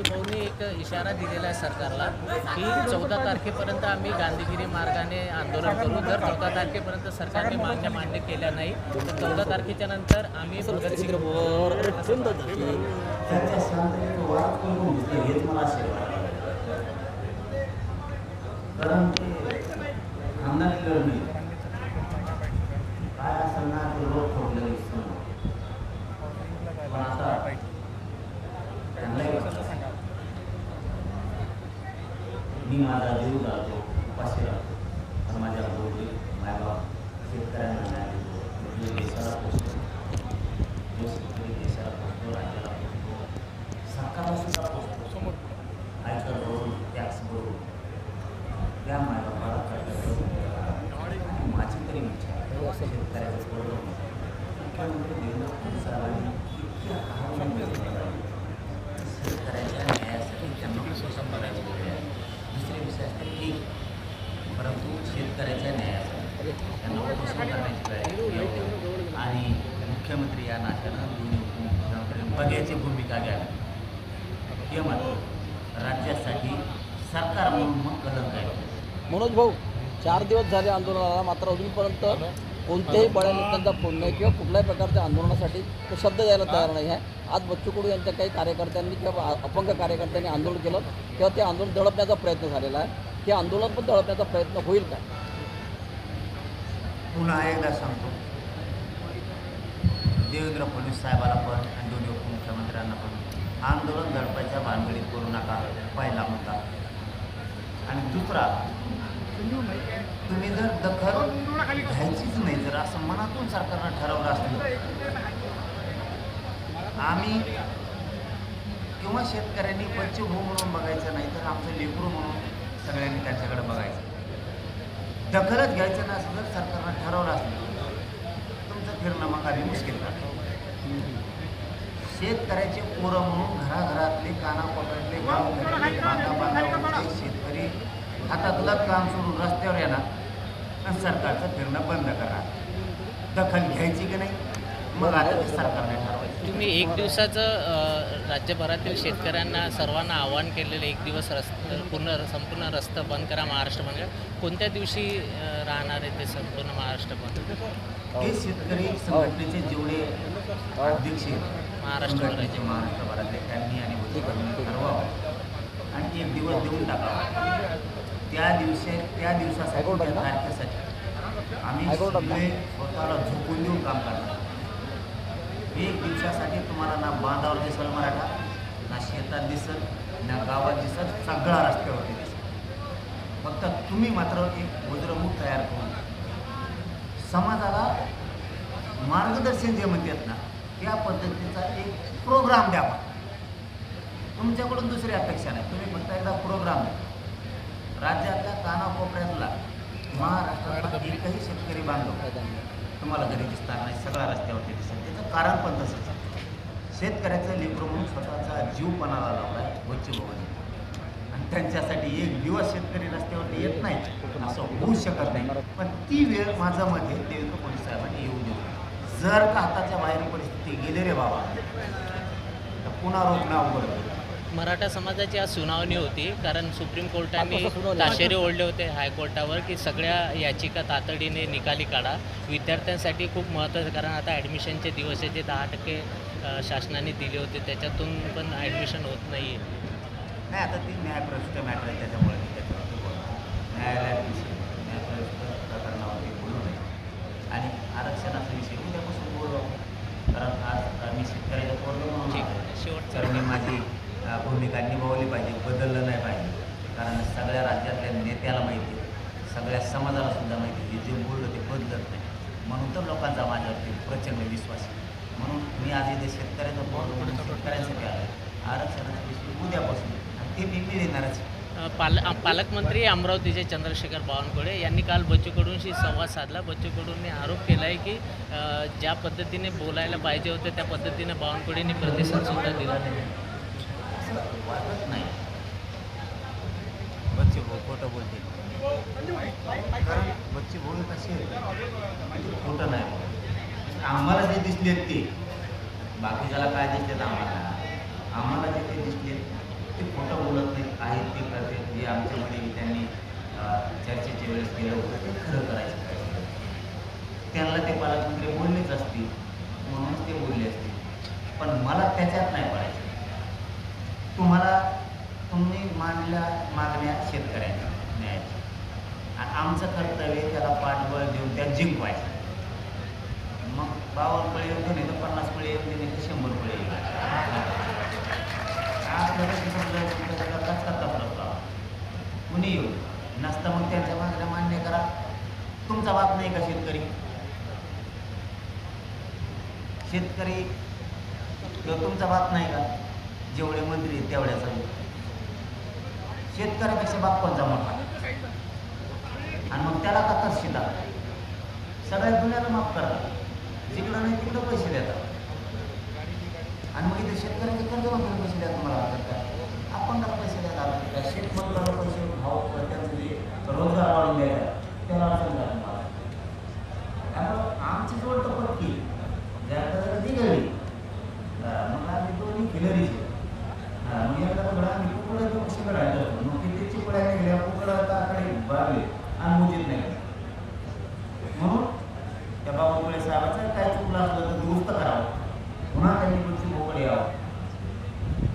राज्यातील एक इशारा दिलेला आहे सरकारला की चौदा तारखेपर्यंत आम्ही गांधीगिरी मार्गाने आंदोलन करू. जर चौदा तारखेपर्यंत सरकारने मागण्या मान्य केल्या नाही तर चौदा तारखेच्या नंतर आम्ही प्रगतशील त्यांच्या शांततेचं वाद करून घेतलं हेच मला आश्चर्य वाटलं कारण ते खानदानी लढणी काय असेल ना ते रोज ठोकलेलं दिसतं मला. पण आता त्यांनाही वाटतं. मी माझा जीव जातो उपाशी राहतो पण माझ्या भाऊ मायबाप शेतकऱ्यांना न्याय देतो आपल्या देशाला पोचतो जो शेतकरी देशाला पोचतो राज्याला पोचतो सरकारला सुद्धा पोचतो आयकर भरून टॅक्स भरून त्या मायबापाला कर्ज आणि माझी तरी इच्छा आहे शेतकऱ्याचं बरोबर मुख्यमंत्री देवेंद्र फडणवीस साहेबांनी इतक्या आव्हानं दिलेली शेतकऱ्याच्या न्यायासाठी त्यांना उपक्रम करायचे वेळ आहे. दुसरे विषय असतात की परंतु शेतकऱ्याच्या न्यायासाठी त्यांना उपक्रम करण्याची वेळ आणि मुख्यमंत्री या नात्यानं दोन्ही उपमुख्यमंत्र्यांनी बघ्याची भूमिका घ्यावी. हे मात्र राज्यासाठी सरकार म्हणून मग कलंक आहे. मनोज भाऊ चार दिवस झाले आंदोलनाला मात्र अजूनपर्यंत कोणत्याही बड्या नेत्यांचा फोन नाही किंवा कुठल्याही प्रकारच्या आंदोलनासाठी तो शब्द द्यायला तयार नाही आहे. आज बच्चू कडू यांच्या काही कार्यकर्त्यांनी किंवा अपंग कार्यकर्त्यांनी आंदोलन केलं तेव्हा ते आंदोलन दडपण्याचा प्रयत्न झालेला आहे. हे आंदोलन पण दळपण्याचा प्रयत्न होईल का? पुन्हा एकदा सांगतो. देवेंद्र फडणवीस साहेबाला पण आणि दोन्ही उपमुख्यमंत्र्यांना पण आंदोलन दडपायच्या भानगडीत करू नका पहिला मुद्दा. आणि दुसरा तुम्ही जर दखल घ्यायचीच नाही जर असं मनातून सरकारनं ठरवलं असलं आम्ही किंवा शेतकऱ्यांनी पंचभू म्हणून बघायचं नाही तर आमचं लेकरू त्यांच्याकडे बघायचं. दखलच घ्यायचं नसलं जर सरकारनं ठरवलं असलं तुमचं फिरणं मग आम्ही मुश्किल करतो शेतकऱ्याचे पोरं म्हणून घराघरातले कानाकोपऱ्यातले गाव शेतकरी हातातलं काम सोडून रस्त्यावर येणार आणि सरकारचं फिरणं बंद करणार. दखल घ्यायची की नाही? मग आता ते सरकारने ठरवायचं. तुम्ही एक दिवसाचं राज्यभरातील शेतकऱ्यांना सर्वांना आवाहन केलेलं एक दिवस रस्त पूर्ण संपूर्ण रस्ता बंद करा महाराष्ट्र बंद करा. कोणत्या दिवशी राहणार आहे ते संपूर्ण महाराष्ट्र बंद? हे. शेतकरी संघटनेचे जेवढे अध्यक्ष आहेत महाराष्ट्र संघटनेचे महाराष्ट्रभरातले त्यांनी आणि ठरवावं. आणि एक दिवस देऊन टाकावा. त्या दिवशी त्या दिवसासाठी त्या? तारखेसाठी आम्ही स्वतःला झोपून देऊन काम करणार. एक दिवसासाठी तुम्हाला ना बांधावर दिसल मराठा ना शेतात दिसत ना गावात दिसत सगळा रस्त्यावरती दिसत फक्त तुम्ही मात्र एक वज्रमुख तयार करून समाजाला मार्गदर्शन जे म्हणतात ना त्या पद्धतीचा एक प्रोग्राम द्यावा तुमच्याकडून दुसरी अपेक्षा नाही. तुम्ही फक्त एकदा प्रोग्राम द्या. राज्यातल्या कानाकोपऱ्यातला महाराष्ट्रातला एकही शेतकरी बांधव तुम्हाला घरी दिसणार नाही सगळा रस्त्यावरती दिसत कारण पण तसंच आहे. शेतकऱ्याचं लेकरू म्हणून स्वतःचा जीव पणाला लावला आहे वच्ची भवानी आणि त्यांच्यासाठी एक दिवस शेतकरी रस्त्यावरती येत नाही असं होऊ शकत नाही. पण ती वेळ माझं मत देवेंद्र फडणवीस साहेबांनी येऊ देऊ. जर का हाताच्या बाहेर परिस्थिती गेली रे बाबा तर पुन्हा रोखणं अवघड मराठा समाजाची आज सुनावणी होती कारण सुप्रीम कोर्टाने? ताशेरे ओढले होते हायकोर्टावर की सगळ्या याचिका तातडीने निकाली काढा. विद्यार्थ्यांसाठी खूप महत्त्वाचं कारण आता ॲडमिशनचे दिवस आहे जे दहा टक्के शासनाने दिले होते त्याच्यातून पण ॲडमिशन होत नाही आहे नाही आता ती न्यायप्रविष्ट मॅटर आहे त्याच्यामुळे मी त्याच्यावरती बोलतो न्यायालयात न्यायप्रविष्ट प्रकरणावरती बोलू नये. आणि आरक्षणाचा विषय उद्यापासून बोलू कारण आज मी शेतकऱ्याच्या पोरलो म्हणून ठीक आहे. आहे शेवटचं तर मी माझी भूमिका निभावली पाहिजे बदललं नाही पाहिजे. कारण सगळ्या राज्यातल्या नेत्याला माहिती आहे सगळ्या समाजाला सुद्धा माहिती आहे जे बोललं ते बदलत नाही. म्हणून तर लोकांचा माझ्यावरती प्रचंड विश्वास म्हणून मी आज इथे शेतकऱ्याचं बोर्ड म्हणून शेतकऱ्यांसाठी आलो आरक्षणाचा विषय उद्यापासून आणि ते मी मिळणारच पाल पालकमंत्री अमरावतीचे चंद्रशेखर बावनकुळे यांनी काल बच्चू कडूंशी संवाद साधला. बच्चू कडूंनी आरोप केला आहे की ज्या पद्धतीने बोलायला पाहिजे होते त्या पद्धतीने बावनकुळेंनी प्रतिसादसुद्धा दिला नाही वाटत नाही बच्चे भाऊ खोटं बोलते कारण बच्चे भाऊ कसे आहेत? खोटं नाही आम्हाला जे दिसले ते बाकीच्याला काय दिसलेत आम्हाला आम्हाला जे ते दिसले ते खोटं बोलत नाही आहेत ते करते जे आमच्यामध्ये त्यांनी अं, चर्चेच्या वेळेस केलं होतं ते खरं करायचं त्यांना ते पालकमंत्री बोललेच असतील. म्हणूनच ते बोलले असतील. पण मला त्याच्यात नाही पडायचं. तुम्हाला तुम्ही मांडल्या मागण्या शेतकऱ्यांच्या न्यायाच्या. आणि आमचं कर्तव्य त्याला पाठबळ देऊन त्या जिंकवायचं. मग बावन्न पळे येऊन नाही तर पन्नास पळे येऊन नाही तर शंभर पळे येऊ दे. आपल्याला ते करता कुणी येऊ? नसता मग त्यांच्या मागण्या मान्य करा. तुमचा बाप नाही का शेतकरी? शेतकरी तुमचा बाप नाही का? जेवढे मंत्री आहेत तेवढ्याचा शेतकऱ्यापेक्षा बाप कोणचा मोठा? आणि मग त्याला का तरशिता सगळ्या दुनियाला माफ करतात जिकडं नाही तिकडं पैसे देतात आणि मग इथे शेतकऱ्याचे कर्ज मात्र पैसे द्या तुम्हाला वाटत का? आपण त्याला पैसे द्यायला हवे का पैसे भाव त्यांचं जे रोजगार वाढून द्यायला त्याला अडचण झाली मला त्यामुळं आमची जोड तर पक्की ज्याकडे जर ती गेली मग आम्ही दोन्ही खिलरीचे मग एकदा बघा आम्ही कुकडं कशी करायचं मग किती चिपड्या गेल्या कुकडं आता आकडे अनुमोदित नाही. म्हणून त्या बाबापुळे साहेबाचं काय चुकलं असलं तर दुरुस्त करावं. पुन्हा त्यांनी पुढची मोकळी यावं.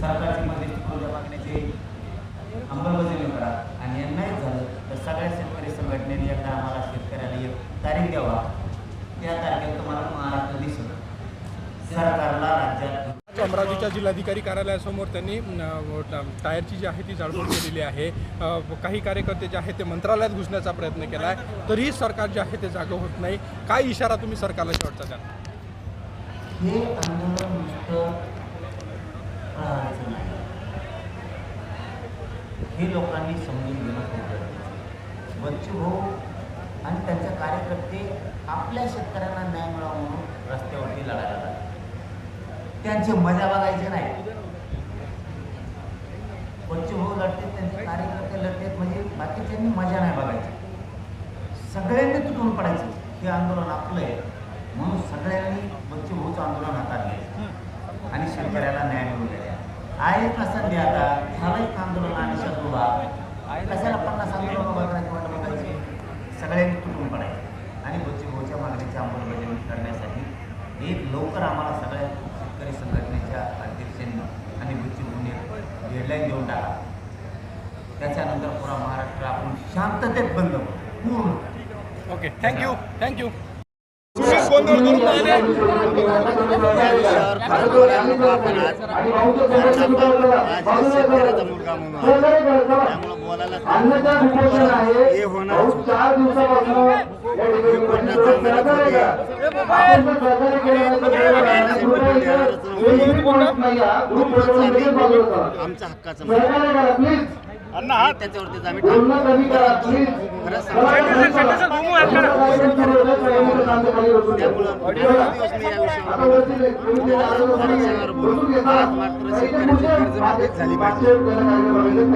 सरकारची मध्यस्थी करून मागण्याची अंमलबजावणी करा. आणि हे नाही झालं तर सगळ्या शेतकरी संघटनेने एकदा आम्हाला शेतकऱ्याला एक तारीख द्यावा. त्या तारखेला तुम्हाला महाराष्ट्र दिसत सरकारला राज्यात अमरावतीच्या जिल्हाधिकारी कार्यालयासमोर त्यांनी टायरची जी आहे ती जाळपोळ केलेली आहे. काही कार्यकर्ते जे आहेत ते मंत्रालयात घुसण्याचा प्रयत्न केला आहे तरीही सरकार जे आहे ते जागं होत नाही. काय इशारा तुम्ही सरकारला शेवटचा द्या हे लोकांनी समजून घेणं खूप गरजेचं आहे. आणि त्यांचे कार्यकर्ते आपल्या शेतकऱ्यांना न्याय मिळावा म्हणून रस्त्यावरती लढायला लागले. त्यांची मजा बघायची नाही. बच्चू भाऊ लढते त्यांचे कार्यकर्ते लढते म्हणजे बाकीच्यांनी मजा नाही बघायची. सगळ्यांनी तुटून पडायचं. हे आंदोलन आपलं आहे. म्हणून सगळ्यांनी बच्चू भाऊचं आंदोलन हातात आणि शेतकऱ्याला न्याय मिळवलेला आहे. का संधी आता? झालं आंदोलन आणि शत्रुभा कशाला पन्नास आंदोलन उभा करायची वाट बघायची? सगळ्यांनी तुटून पडायचं. आणि बच्चू भाऊच्या मागणीची अंमलबजावणी करण्यासाठी एक लवकर आम्हाला सगळ्या शेतकरी संघटनेच्या अध्यक्षांनी आणि बच्चू भाऊने डेडलाईन देऊन टाका त्याच्यानंतर पुरा महाराष्ट्र आपण शांततेत बंद पूर्ण ओके थँक्यू थँक्यू मुलगा म्हणून. त्यामुळं बोलायला हे होणार. आमचा हक्काचं त्याच्यावरतीच आम्ही मात्र शेतकऱ्याची कर्जमाफीच झाली पाहिजे.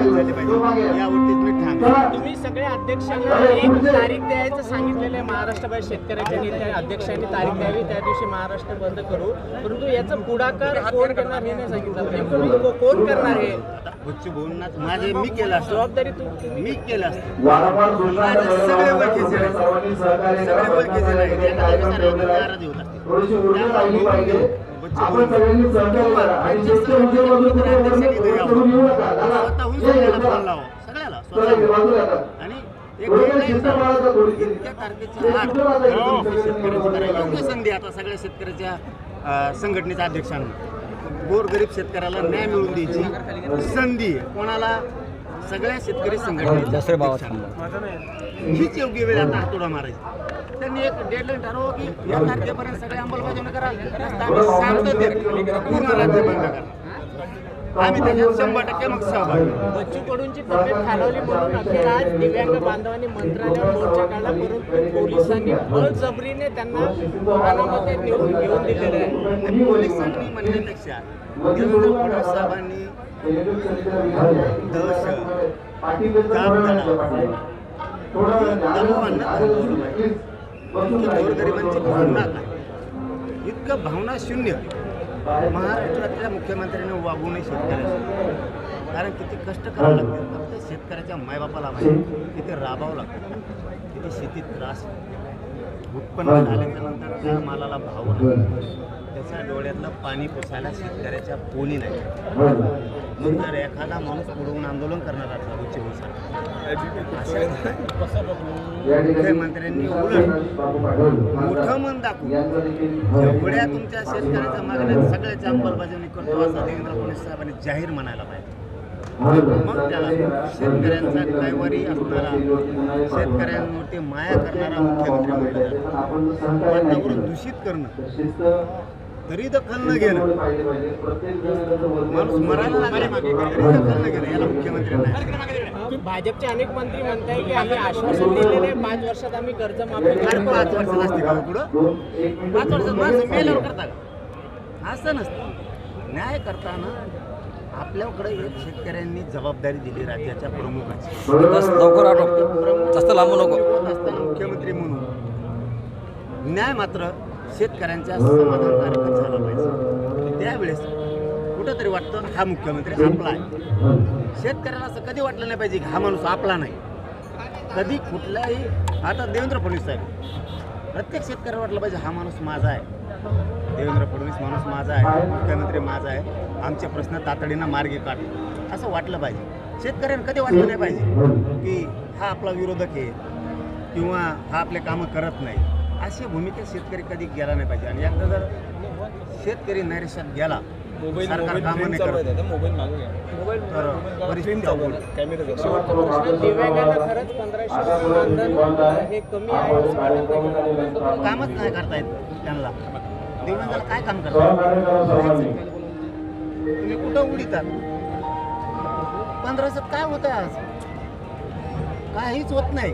झाली पाहिजे. यावरतीच मी ठाम. आहे. तुम्ही सगळे अध्यक्षांना एक तारीख द्यायचं सांगितलेलं आहे. महाराष्ट्रभर शेतकऱ्याच्या नेत्या अध्यक्षांनी तारीख द्यावी त्या दिवशी महाराष्ट्र बंद करू. परंतु याचा पुढाकार कोण करणार हे नाही सांगितलं. कोण करणार हे? बच्चू भाऊंना माझे मी केलं असतं. जबाबदारी तू तुम्ही मी केलं असतं. माझे सगळे ओळखीचे करा. सगळे ओळखीचे नाही. नाराज होत असते. सगळ्याला हे. आणि. संधी आता सगळ्या शेतकऱ्याच्या अं, संघटनेच्या अध्यक्षांना. गोरगरीब शेतकऱ्याला न्याय मिळवून द्यायची संधी आहे. कोणाला? सगळ्या शेतकरी संघटनेच्या अध्यक्षांना. हीच योग्य वेळ आता हातोडा मारायची. त्यांनी एक डेडलाईन ठरवलं की या तारखेपर्यंत सगळे अंमलबजावणी करा रस्ता आम्ही शांततेत पूर्ण राज्य बंद करा. आम्ही त्याच्यात शंभर टक्के मग सहभागी बच्चू कडूंची तब्येत खालावली म्हणून अखेर आज दिव्यांग बांधवांनी मंत्रालयात मोर्चा काढला परंतु पोलिसांनी बळजबरीने त्यांना दुकानामध्ये नेऊन घेऊन दिलेलं आहे. आणि पोलिसांनी म्हणण्यापेक्षा देवेंद्र फडणवीस साहेबांनी दहशत गोरगरिबांची भावना इतकं भावना शून्य. महाराष्ट्रातल्या मुख्यमंत्र्यांनी वागू नये शेतकऱ्याचं कारण किती कष्ट करावं लागते. फक्त शेतकऱ्याच्या मायबापाला माहिती. किती राबावं लागतं. किती शेतीत त्रास उत्पन्न झाल्याच्यानंतर त्या मालाला भाव त्याच्या डोळ्यातलं पाणी पुसायला शेतकऱ्याच्या पोली नाही. जर एखादा माणूस पुढवून आंदोलन करणार असला उच्च मुख्यमंत्र्यांनी उलट मोठं मन दाखवून एवढ्या तुमच्या शेतकऱ्याच्या मागण्या सगळ्याच्या अंमलबजावणी करतो असं देवेंद्र फडणवीस साहेबांनी जाहीर म्हणायला पाहिजे. मग त्याला शेतकऱ्यांचा कैवारी असणारा शेतकऱ्यांवरती माया करणारा मुख्यमंत्री. वातावरण दूषित करणं तरी दखल न घेणं माणूस मरायला तरी दखल न घेणं याला मुख्यमंत्री नाही भाजपचे अनेक मंत्री म्हणताय की आम्ही आश्वासन दिलेलं पाच वर्षात आम्ही कर्जमाफी अरे करू. पाच वर्षात असते का हो पुढं? पाच वर्षात माणसं मेल्यावर करता का? असं नसतं. न्याय करताना आपल्याकडे एक शेतकऱ्यांनी जबाबदारी दिली राज्याच्या प्रमुखाची. लवकर प्रमुख जास्त लांबू नको. असताना मुख्यमंत्री म्हणून. न्याय मात्र शेतकऱ्यांच्या समाधानकारक झाला पाहिजे. त्यावेळेस कुठंतरी वाटतं हा मुख्यमंत्री आपला आहे. शेतकऱ्याला असं कधी वाटलं नाही पाहिजे की हा माणूस आपला नाही. कधी कुठल्याही आता देवेंद्र फडणवीस साहेब. प्रत्येक शेतकऱ्याला वाटलं पाहिजे हा माणूस माझा आहे. देवेंद्र फडणवीस माणूस माझा आहे मुख्यमंत्री माझा आहे. आमचे प्रश्न तातडीनं मार्गी काढ. असं वाटलं पाहिजे. शेतकऱ्यांना कधी वाटलं नाही पाहिजे की हा आपला विरोधक आहे किंवा हा आपले कामं करत नाही. अशी भूमिका शेतकरी कधी गेला नाही पाहिजे. आणि एकदा जर शेतकरी नैराश्यात गेला हे का? कामच नाही करता येत त्यांना. देवेंद्रला काय काम करतात? तुम्ही कुठं उडीतात? पंधराशे काय होत आज? काहीच होत नाही.